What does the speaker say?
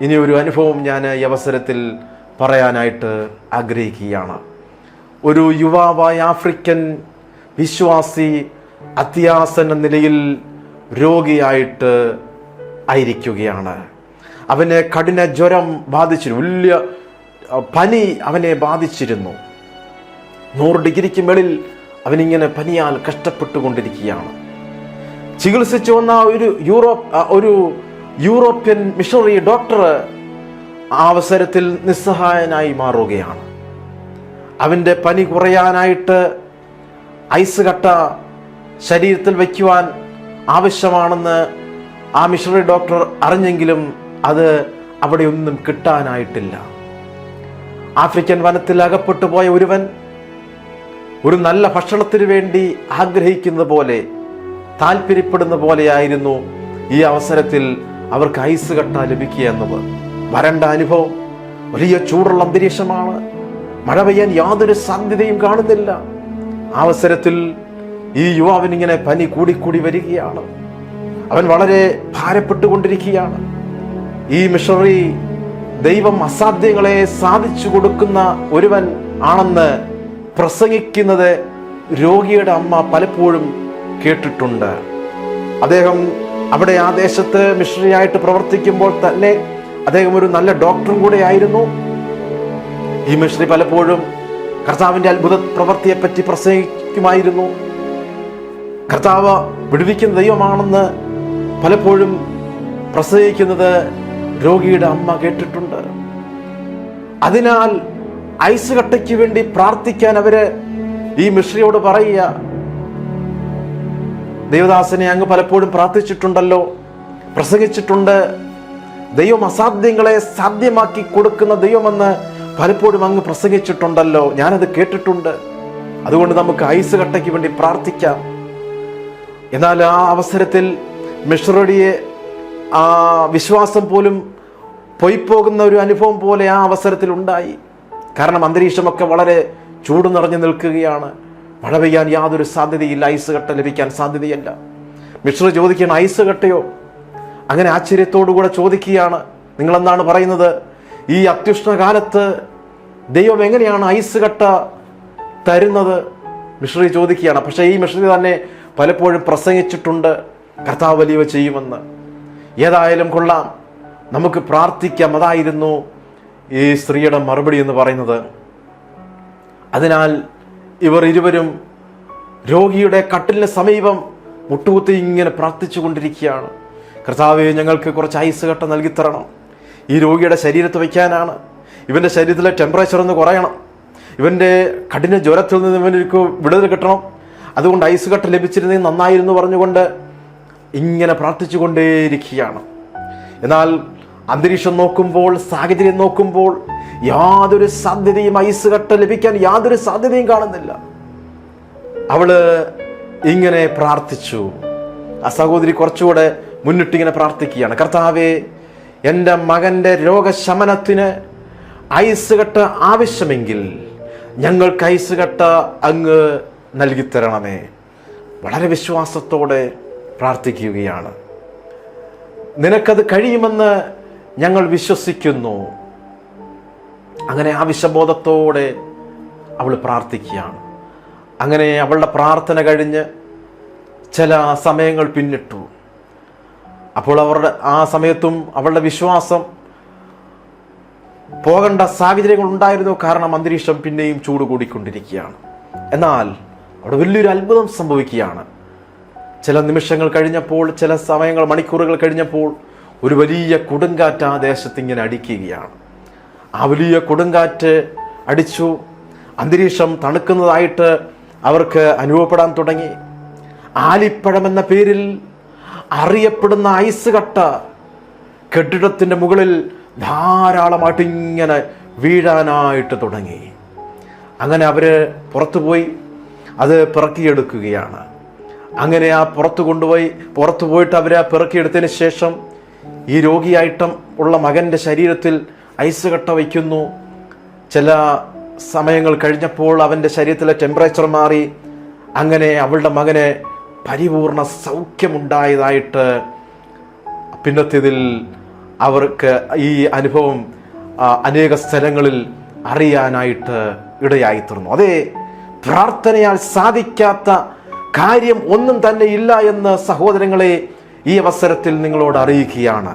ഇനി ഒരു അനുഭവം ഞാൻ ഈ അവസരത്തിൽ പറയാനായിട്ട് ആഗ്രഹിക്കുകയാണ്. ഒരു യുവാവായ ആഫ്രിക്കൻ വിശ്വാസി അത്യാസന്ന നിലയിൽ രോഗിയായിട്ട് ആയിരിക്കുകയാണ്. അവനെ കഠിന ജ്വരം ബാധിച്ചിരുന്നു. വലിയ പനി അവനെ ബാധിച്ചിരുന്നു. നൂറ് ഡിഗ്രിക്ക് മേളിൽ അവനിങ്ങനെ പനിയാൽ കഷ്ടപ്പെട്ടുകൊണ്ടിരിക്കുകയാണ്. ചികിത്സിച്ചു വന്ന ഒരു യൂറോപ്പ് ഒരു യൂറോപ്യൻ മിഷണറി ഡോക്ടർ അവസരത്തിൽ നിസ്സഹായനായി മാറുകയാണ്. അവന്റെ പനി കുറയാനായിട്ട് ഐസ് കട്ട ശരീരത്തിൽ വയ്ക്കുവാൻ ആവശ്യമാണെന്ന് ആ മിഷണറി ഡോക്ടർ അറിഞ്ഞെങ്കിലും അത് അവിടെ ഒന്നും കിട്ടാനായിട്ടില്ല. ആഫ്രിക്കൻ വനത്തിൽ അകപ്പെട്ടു പോയ ഒരുവൻ ഒരു നല്ല ഭക്ഷണത്തിന് വേണ്ടി ആഗ്രഹിക്കുന്ന പോലെ താല്പര്യപ്പെടുന്ന പോലെയായിരുന്നു ഈ അവസരത്തിൽ അവർക്ക് ഐസ് കട്ട ലഭിക്കുക എന്നത് വരണ്ട അനുഭവം. വലിയ ചൂടുള്ള അന്തരീക്ഷമാണ്. മഴ പെയ്യാൻ യാതൊരു സാധ്യതയും കാണുന്നില്ല. അവസരത്തിൽ ഈ യുവാവിന് ഇങ്ങനെ പനി കൂടിക്കൂടി വരികയാണ്. അവൻ വളരെ ഭാരപ്പെട്ടുകൊണ്ടിരിക്കുകയാണ്. ഈ മിഷണറി ദൈവം അസാധ്യങ്ങളെ സാധിച്ചു കൊടുക്കുന്ന ഒരുവൻ ആണെന്ന് പ്രസംഗിക്കുന്നത് രോഗിയുടെ അമ്മ പലപ്പോഴും കേട്ടിട്ടുണ്ട്. അദ്ദേഹം അവിടെ ആ ദേശത്ത് മിഷണറിയായിട്ട് പ്രവർത്തിക്കുമ്പോൾ തന്നെ അദ്ദേഹം ഒരു നല്ല ഡോക്ടറും കൂടെ ആയിരുന്നു ഈ മിഷണറി പലപ്പോഴും കർത്താവിന്റെ അത്ഭുത പ്രവൃത്തിയെപ്പറ്റി പ്രസംഗിക്കുമായിരുന്നു. കർത്താവ് വിടുവിക്കുന്ന ദൈവമാണെന്ന് പലപ്പോഴും പ്രസംഗിക്കുന്നത് രോഗിയുടെ അമ്മ കേട്ടിട്ടുണ്ട്. അതിനാൽ ഐസ് കട്ടയ്ക്ക് വേണ്ടി പ്രാർത്ഥിക്കാൻ അവർ ഈ മിശ്രിയോട് പറയുക ദേവദാസനെ അങ്ങ് പലപ്പോഴും പ്രാർത്ഥിച്ചിട്ടുണ്ടല്ലോ പ്രസംഗിച്ചിട്ടുണ്ട്. ദൈവം അസാധ്യങ്ങളെ സാധ്യമാക്കി കൊടുക്കുന്ന ദൈവമെന്ന് പലപ്പോഴും അങ്ങ് പ്രസംഗിച്ചിട്ടുണ്ടല്ലോ. ഞാനത് കേട്ടിട്ടുണ്ട്. അതുകൊണ്ട് നമുക്ക് ഐസ് കട്ടയ്ക്ക് വേണ്ടി പ്രാർത്ഥിക്കാം. എന്നാൽ ആ അവസരത്തിൽ മിഷറടിയെ ആ വിശ്വാസം പോലും പൊയ്പോകുന്ന ഒരു അനുഭവം പോലെ ആ അവസരത്തിൽ ഉണ്ടായി കാരണം അന്തരീക്ഷമൊക്കെ വളരെ ചൂട് നിറഞ്ഞു നിൽക്കുകയാണ്. മഴ പെയ്യാൻ യാതൊരു സാധ്യതയില്ല ഐസ് കട്ട ലഭിക്കാൻ സാധ്യതയല്ല. മിശ്ര ചോദിക്കുകയാണ് ഐസ് കട്ടയോ? അങ്ങനെ ആശ്ചര്യത്തോടുകൂടെ ചോദിക്കുകയാണ് നിങ്ങളെന്താണ് പറയുന്നത്? ഈ അത്യുഷ്ണകാലത്ത് ദൈവം എങ്ങനെയാണ് ഐസ് കട്ട തരുന്നത്? മിശ്രി ചോദിക്കുകയാണ് പക്ഷേ ഈ മിശ്രി തന്നെ പലപ്പോഴും പ്രസംഗിച്ചിട്ടുണ്ട് കർത്താവ് വലിയവ ചെയ്യുമെന്ന്. ഏതായാലും കൊള്ളാം നമുക്ക് പ്രാർത്ഥിക്കാം അതായിരുന്നു ഈ സ്ത്രീയുടെ മറുപടി എന്ന് പറയുന്നത്. അതിനാൽ ഇവർ ഇരുവരും രോഗിയുടെ കട്ടിലിന് സമീപം മുട്ടുകുത്തി ഇങ്ങനെ പ്രാർത്ഥിച്ചു കൊണ്ടിരിക്കുകയാണ് കർത്താവെ ഞങ്ങൾക്ക് കുറച്ച് ഐസ് കട്ട നൽകിത്തരണം തരണം. ഈ രോഗിയുടെ ശരീരത്ത് വയ്ക്കാനാണ്. ഇവന്റെ ശരീരത്തിലെ ടെമ്പറേച്ചർ ഒന്ന് കുറയണം. ഇവന്റെ കഠിന ജ്വരത്തിൽ നിന്ന് ഇവനൊരു വിടുതൽ കിട്ടണം. അതുകൊണ്ട് ഐസ് കട്ട ലഭിച്ചിരുന്നെങ്കിൽ നന്നായിരുന്നു പറഞ്ഞുകൊണ്ട് ഇങ്ങനെ പ്രാർത്ഥിച്ചുകൊണ്ടേയിരിക്കുകയാണ്. എന്നാൽ അന്തരീക്ഷം നോക്കുമ്പോൾ സാഹചര്യം നോക്കുമ്പോൾ യാതൊരു സാധ്യതയും ഐസ് കട്ട ലഭിക്കാൻ യാതൊരു സാധ്യതയും കാണുന്നില്ല. അവൾ ഇങ്ങനെ പ്രാർത്ഥിച്ചു. ആ സഹോദരി കുറച്ചുകൂടെ മുന്നിട്ടിങ്ങനെ പ്രാർത്ഥിക്കുകയാണ്. കർത്താവെ എന്റെ മകന്റെ രോഗശമനത്തിന് ഐസ് കട്ട ആവശ്യമെങ്കിൽ ഞങ്ങൾക്ക് ഐസ് കട്ട അങ്ങ് നൽകിത്തരണമേ വളരെ വിശ്വാസത്തോടെ പ്രാർത്ഥിക്കുകയാണ്. നിനക്കത് കഴിയുമെന്ന് ഞങ്ങൾ വിശ്വസിക്കുന്നു. അങ്ങനെ ആ വിശ്വബോധത്തോടെ അവൾ പ്രാർത്ഥിക്കുകയാണ്. അങ്ങനെ അവളുടെ പ്രാർത്ഥന കഴിഞ്ഞ് ചില സമയങ്ങൾ പിന്നിട്ടു. അപ്പോൾ അവരുടെ ആ സമയത്തും അവളുടെ വിശ്വാസം പോകേണ്ട സാഹചര്യങ്ങൾ ഉണ്ടായിരുന്നു? കാരണം അന്തരീക്ഷം പിന്നെയും ചൂട് കൂടിക്കൊണ്ടിരിക്കുകയാണ്. എന്നാൽ അവിടെ വലിയൊരു അത്ഭുതം സംഭവിക്കുകയാണ്. ചില നിമിഷങ്ങൾ കഴിഞ്ഞപ്പോൾ ചില സമയങ്ങൾ മണിക്കൂറുകൾ കഴിഞ്ഞപ്പോൾ ഒരു വലിയ കൊടുങ്കാറ്റ് ആ ദേശത്ത് ഇങ്ങനെ അടിക്കുകയാണ്. ആ വലിയ കൊടുങ്കാറ്റ് അടിച്ചു. അന്തരീക്ഷം തണുക്കുന്നതായിട്ട് അവർക്ക് അനുഭവപ്പെടാൻ തുടങ്ങി. ആലിപ്പഴം എന്ന പേരിൽ അറിയപ്പെടുന്ന ഐസ് കട്ട കെട്ടിടത്തിന്റെ മുകളിൽ ധാരാളമായിട്ട് ഇങ്ങനെ വീഴാനായിട്ട് തുടങ്ങി. അങ്ങനെ അവർ പുറത്തുപോയി. അത് പിറക്കിയെടുക്കുകയാണ്. അങ്ങനെ ആ പുറത്ത് കൊണ്ടുപോയി. പുറത്തു പോയിട്ട് അവർ ആ പിറക്കിയെടുത്തതിന് ശേഷം ഈ രോഗിയായിട്ടും ഉള്ള മകന്റെ ശരീരത്തിൽ ഐസ് കട്ട വയ്ക്കുന്നു. ചില സമയങ്ങൾ കഴിഞ്ഞപ്പോൾ അവന്റെ ശരീരത്തിലെ ടെമ്പറേച്ചർ മാറി. അങ്ങനെ അവളുടെ മകന് പരിപൂർണ സൗഖ്യമുണ്ടായതായിട്ട് പിന്നത്തേതിൽ അവർക്ക് ഈ അനുഭവം അനേക സ്ഥലങ്ങളിൽ അറിയാനായിട്ട് ഇടയായിത്തീർന്നു. അതേ പ്രാർത്ഥനയാൽ സാധിക്കാത്ത കാര്യം ഒന്നും തന്നെ ഇല്ല എന്ന് സഹോദരങ്ങളെ ഈ അവസരത്തിൽ നിങ്ങളോട് അറിയിക്കുകയാണ്.